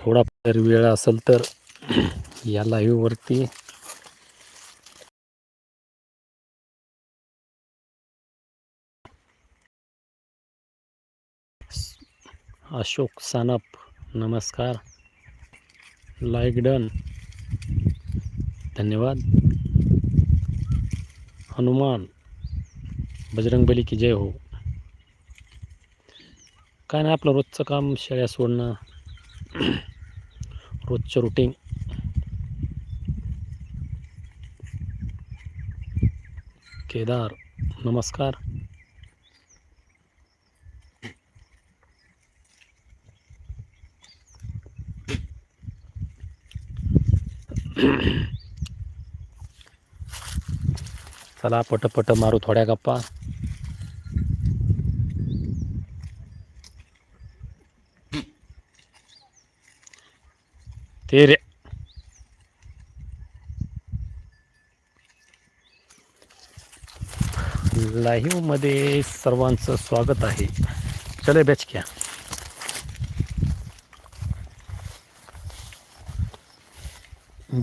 थोडा जर वेळ असेल तर या लाईव्हवरती अशोक सानप नमस्कार. लाईक डन धन्यवाद. हनुमान बजरंगबली की जय हो. काय नाही आपलं रोजचं काम शेळ्या सोडणं. रोजचं रुटीन केदार नमस्कार. चला पटपट मारू थोड्या गप्पा. ते रे मध्ये सर्वांचं स्वागत आहे. चले बॅच घ्या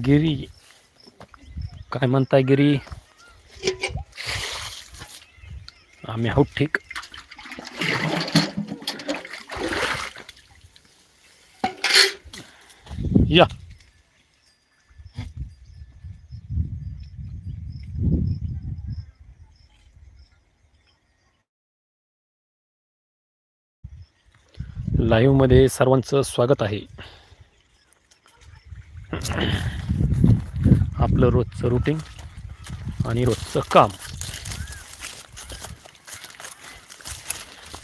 गिरी काय म्हणताय गिरी? आम्ही आहोत ठीक। या. लाईव्हमध्ये सर्वांचं स्वागत आहे. आपलं रोजचं रुटीन आणि रोजचं काम.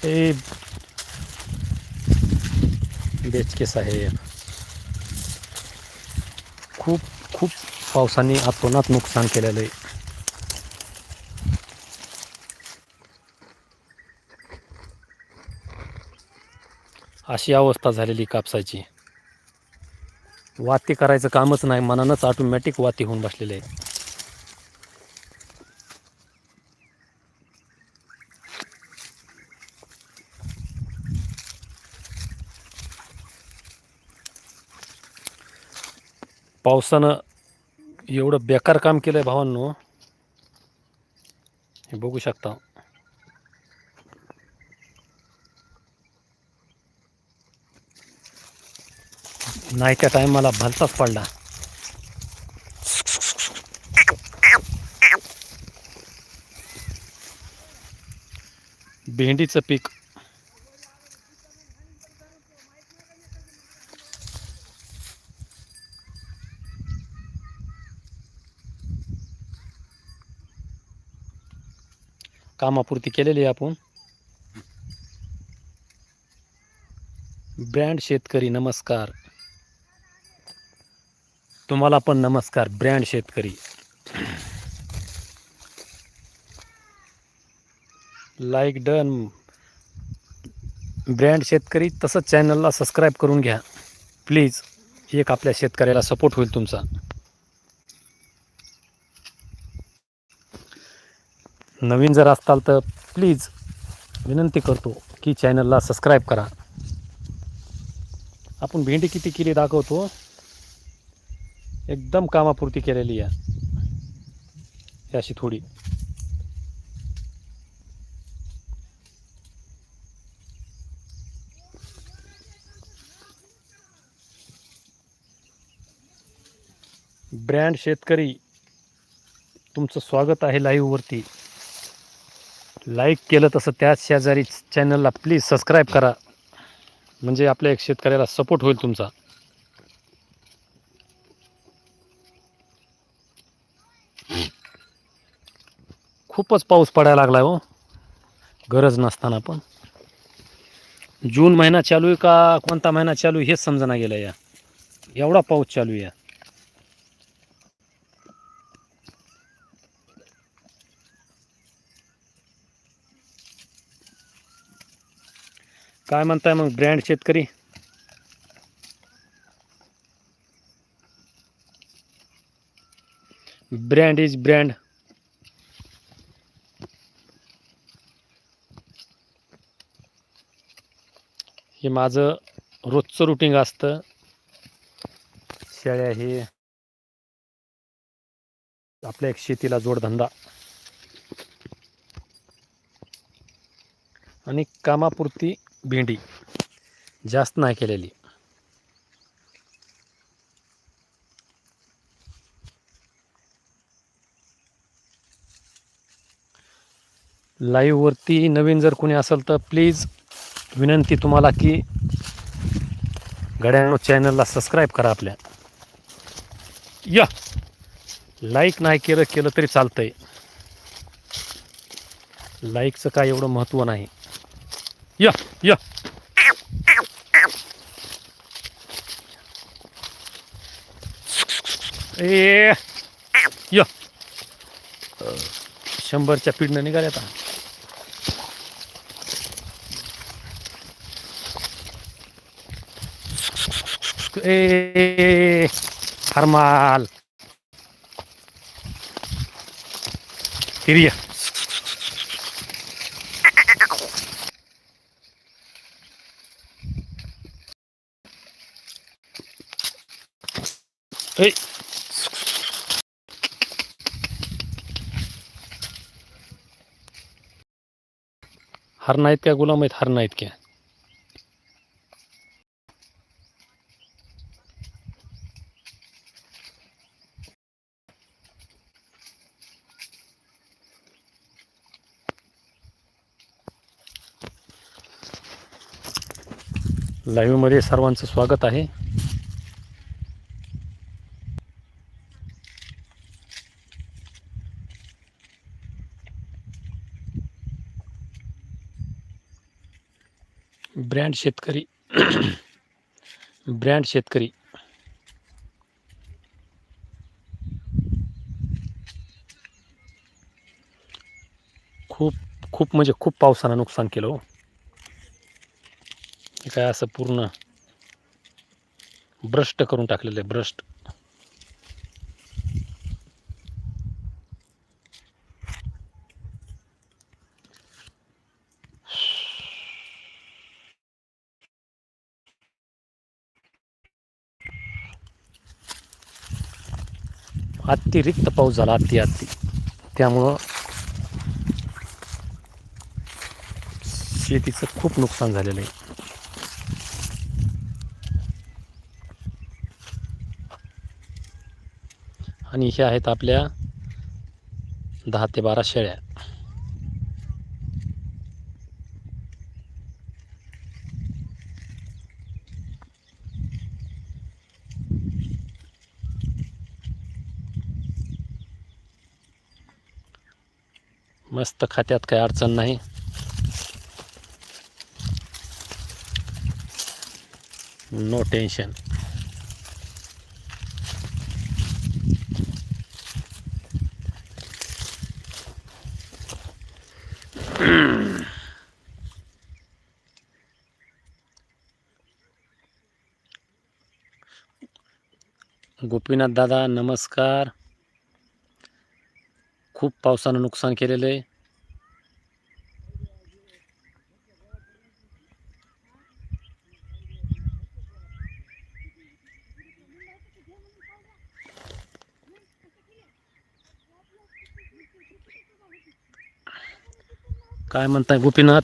ए बेचके साहेब खूप खूप पावसाने आतोनात नुकसान केलेलं आहे. अशी अवस्था झालेली कापसाची. वाती करायचं कामच नाही. मनानंच ऑटोमॅटिक वाती होऊन बसलेले आहे. पावसानं एवढं बेकार काम केलं आहे भावांनो. हे बघू शकता. नाही त्या टायमाला भलताच पडला. भेंडीचं पीक कामापुरती केलेली आहे आपण. ब्रँड शेतकरी नमस्कार. तुम्हाला पण नमस्कार ब्रँड शेतकरी. लाईक डन ब्रँड शेतकरी तसंच चॅनलला सबस्क्राईब करून घ्या. प्लीज एक आपल्या शेतकऱ्याला सपोर्ट होईल तुमचा. नवीन जर असताल तर प्लीज विनंती करतो की चॅनलला सबस्क्राईब करा. आपण भेंडी किती केली दाखवतो? एकदम कामापुरती केलेली आहे. अशी थोडी. ब्रँड शेतकरी तुमचं स्वागत आहे लाईव्हवरती लाईक केलं तसं त्याच शेजारी चॅनलला प्लीज सबस्क्राईब करा. म्हणजे आपल्या एक शेतकऱ्याला सपोर्ट होईल तुमचा. खूपच पाऊस पडायला लागला हो. गरज नसताना पण. जून महिना चालू आहे का कोणता महिना चालू आहे हेच समजना गेलं या. एवढा पाऊस चालू आहे काय म्हणताय मग ब्रँड शेतकरी? Brand is brand. हे माझं रोजचं रुटीन असतं. शेळ्या हे आपल्या एक शेतीला जोडधंदा. आणि कामापुरती भेंडी. जास्त नाही केलेली. लाईव्हवरती नवीन जर कोणी असेल तर प्लीज विनंती तुम्हाला की गड्यांनो चॅनलला सबस्क्राईब करा आपल्या. या. लाईक नाही केलं केलं तरी चालतंय. लाईकचं काय एवढं महत्त्व नाही. या या. ए या. शंभरच्या पिढनं निघाल्या आता. ए हरमाल. हिरिया ए नाहीत का? गुलाम आहेत हर नाहीत क्या लाईव्हमध्ये सर्वांचं स्वागत आहे. ब्रँड शेतकरी. ब्रँड शेतकरी. खूप खूप म्हणजे खूप पावसानं नुकसान केलं हो. काय असं पूर्ण भ्रष्ट करून टाकलेलं आहे भ्रष्ट अतिरिक्त पाऊस झाला अति अति. त्यामुळं शेतीचं खूप नुकसान झालेलं आहे. आणि हे आहेत आपल्या दहा ते बारा शेळ्या. मस्त खात्यात काही अडचण नाही. नो टेन्शन गोपीनाथ दादा नमस्कार. खूप पावसानं नुकसान केलेलं आहे. काय म्हणताय गोपीनाथ?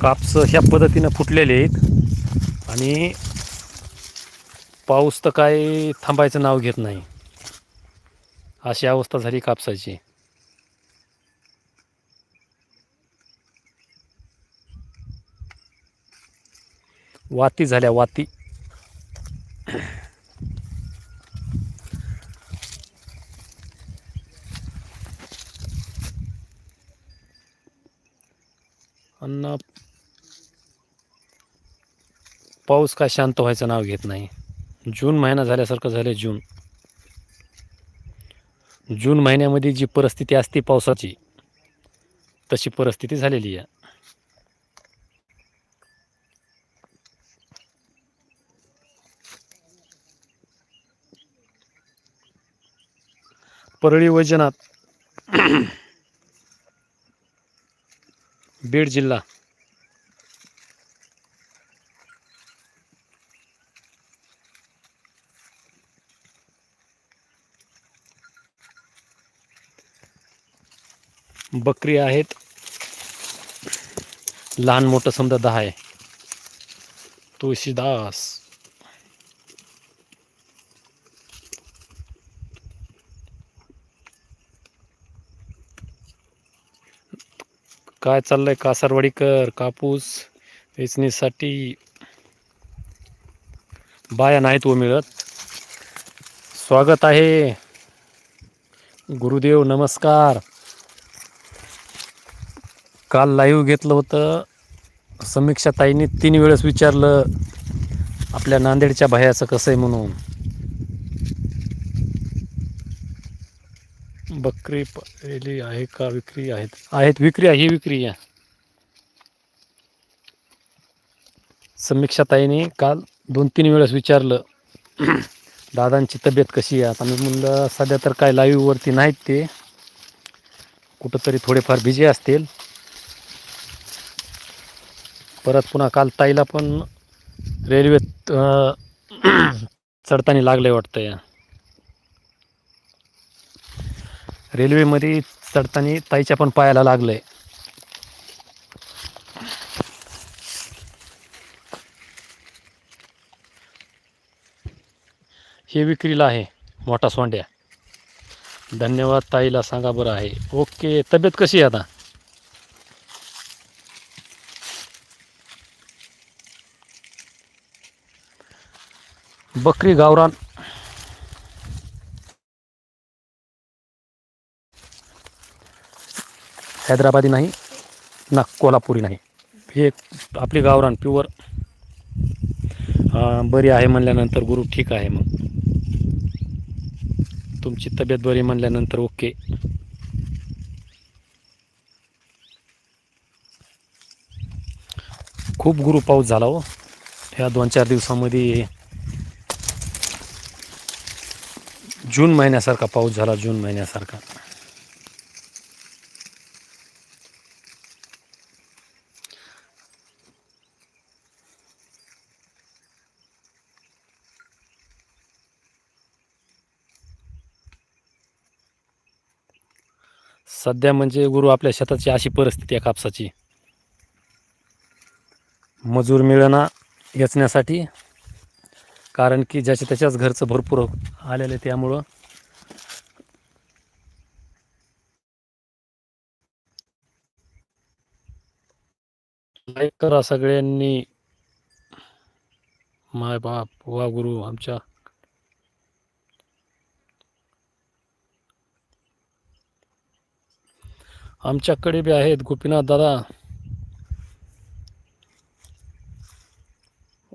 कापस ह्या पद्धतीनं फुटलेले आहेत. आणि पाऊस तर काय थांबायचं नाव घेत नाही. अशी अवस्था झाली कापसाची. वाती झाल्या वाती. अन्न पाऊस काय शांत व्हायचं नाव घेत नाही. जून महिना झाल्यासारखं झालं जून. जून महिन्यामध्ये जी परिस्थिती असते पावसाची तशी परिस्थिती झालेली आहे. परळी वैजनाथ बीड जिल्हा. बकरी आहेत. लहान मोठं समजा दहा आहे. तुळशीदास काय चाललंय? कासारवाडीकर कापूस वेचणीसाठी बाया नाहीत व मिळत. स्वागत आहे. गुरुदेव नमस्कार. काल लाईव्ह घेतलं होतं. समीक्षा ताईंनी तीन वेळेस विचारलं आपल्या नांदेडच्या भयाचं कसं आहे म्हणून? बकरी पहिली आहे का विक्री आहेत? आहेत विक्री आहे ही विक्री आहे. समीक्षा ताईने काल दोन तीन वेळेस विचारलं दादांची तब्येत कशी आहे? आता मी म्हणलं सध्या तर काय लाईव्हवरती नाहीत ते. कुठंतरी थोडेफार बिझी असतील. परत पुन्हा काल ताईला पण रेल्वेत अं, चढताना लागलंय वाटतं या रेल्वेमध्ये चढताना ताईच्या पण पायाला लागलंय. हे विक्रीला आहे मोठा सोंड्या. धन्यवाद ताईला सांगा बरं आहे. ओके तब्येत कशी आहे आता? बकरी गावरान. हैदराबादी नाही ना कोल्हापुरी नाही. हे आपली गावरान प्युअर. बरी आहे म्हणल्यानंतर गुरु ठीक आहे मग. तुमची तब्येत बरी म्हणल्यानंतर ओके. खूप गुरु पाऊस झाला हो. ह्या दोन चार दिवसामध्ये जून महिन्यासारखा पाऊस झाला जून महिन्यासारखा. सध्या म्हणजे गुरु आपल्या शेताची अशी परिस्थिती आहे कापसाची. मजूर मिळणा याचण्यासाठी कारण की ज्याच्या त्याच्याच घरचं भरपूर आलेले त्यामुळं लाईक करा सगळ्यांनी. माय बाप वा गुरु आमच्या. आमच्याकडे बी आहेत गोपीनाथ दादा.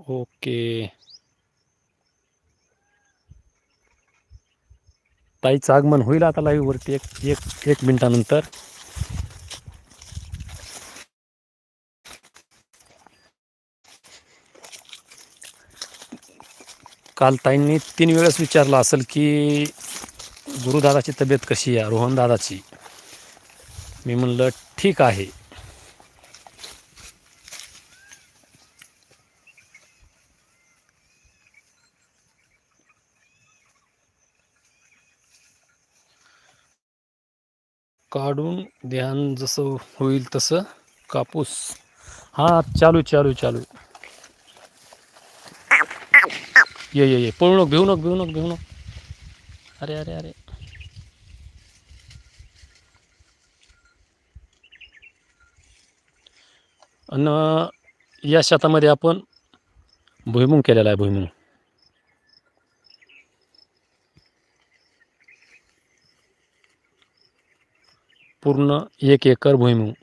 ओके. ताईचं आगमन होईल आता लाईववरती एक एक एक मिनिटानंतर. काल ताईंनी तीन वेळेस विचारलं असेल की गुरुदादाची तब्येत कशी आहे रोहनदादाची मी म्हणलं ठीक आहे. काढून ध्यान जसं होईल तसं कापूस. हा चालू चालू चालू ये ये ये. पळू नको भिवू नको भिवू नको भिवू नको. अरे अरे अरे. आणि या शेतामध्ये आपण भुईमुंग केलेला आहे भुईमुंग. पूर्ण एक एकर भुईमुग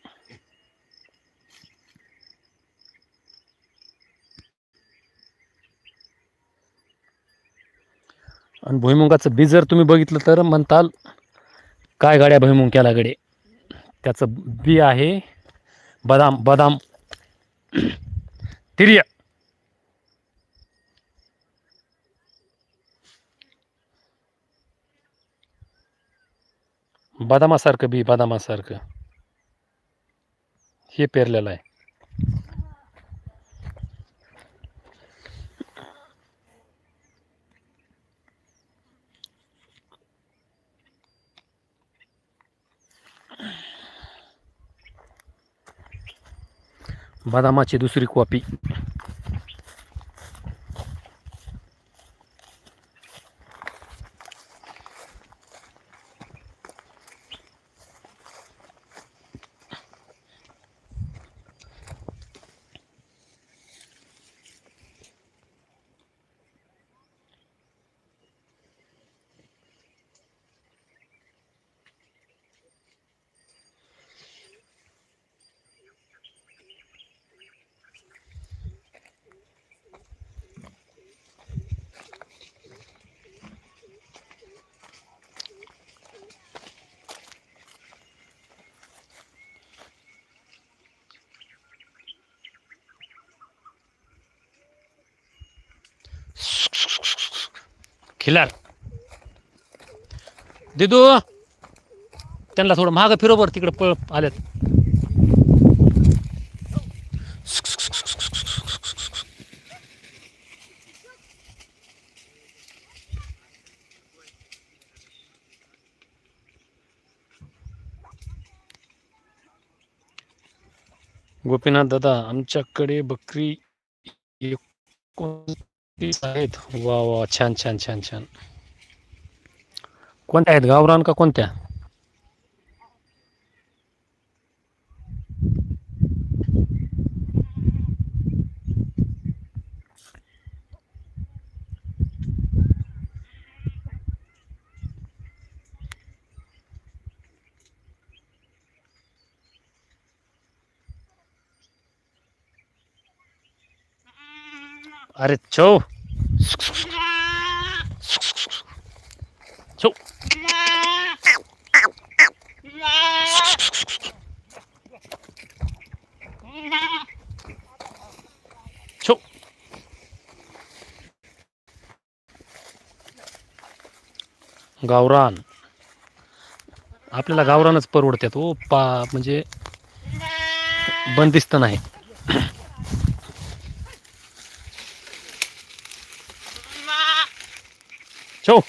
आणि भुईमुगाचं बी जर तुम्ही बघितलं तर म्हणताल काय गाड्या भुईमुंग केला गडे त्याचं बी आहे बदाम बदाम तिर्या. बदामासारखं बी बदामासारखं हे पेरलेलं आहे बदामाची दुसरी कॉपी खिलार. दिदू त्यांना थोडं महाग फिरोबर तिकडे पळ आल्यात. गोपीनाथ दादा आमच्याकडे बकरी तीस आहेत. वा वा छान छान छान छान. कोणत्या आहेत? गावरान का कोणत्या? अरे छो. छो. गावरान. आपल्याला गावरानच परवडतात ओप्पा पा म्हणजे बंदिस्त नाही छो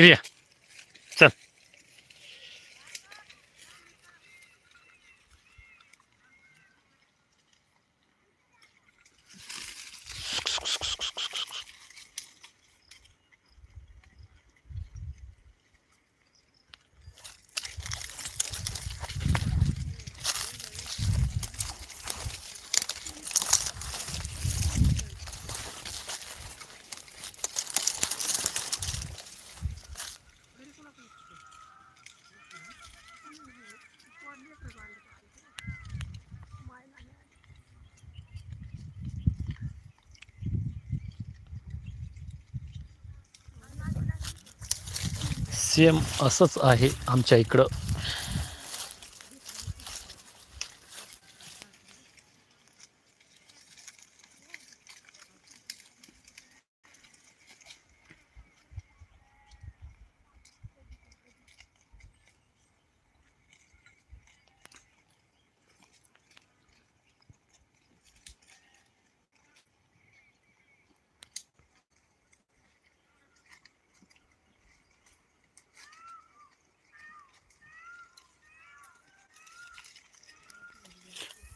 फिर या चल सेम असंच आहे आमच्या इकडं.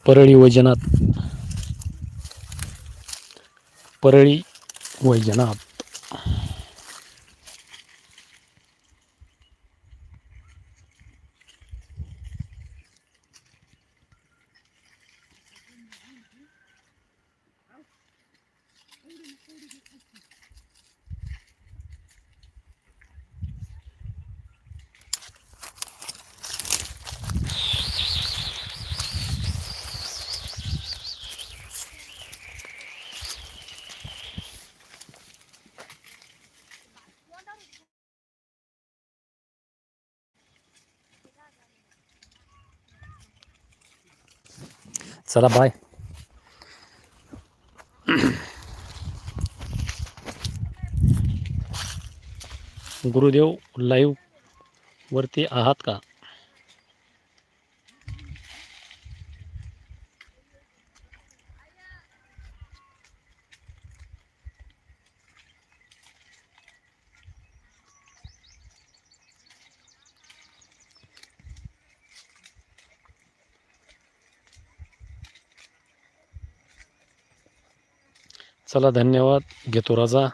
परळी वैजनाथ. परळी वैजनाथ. चला बाय गुरुदेव लाइव वरती आहात का? चला धन्यवाद. घेतो राजा.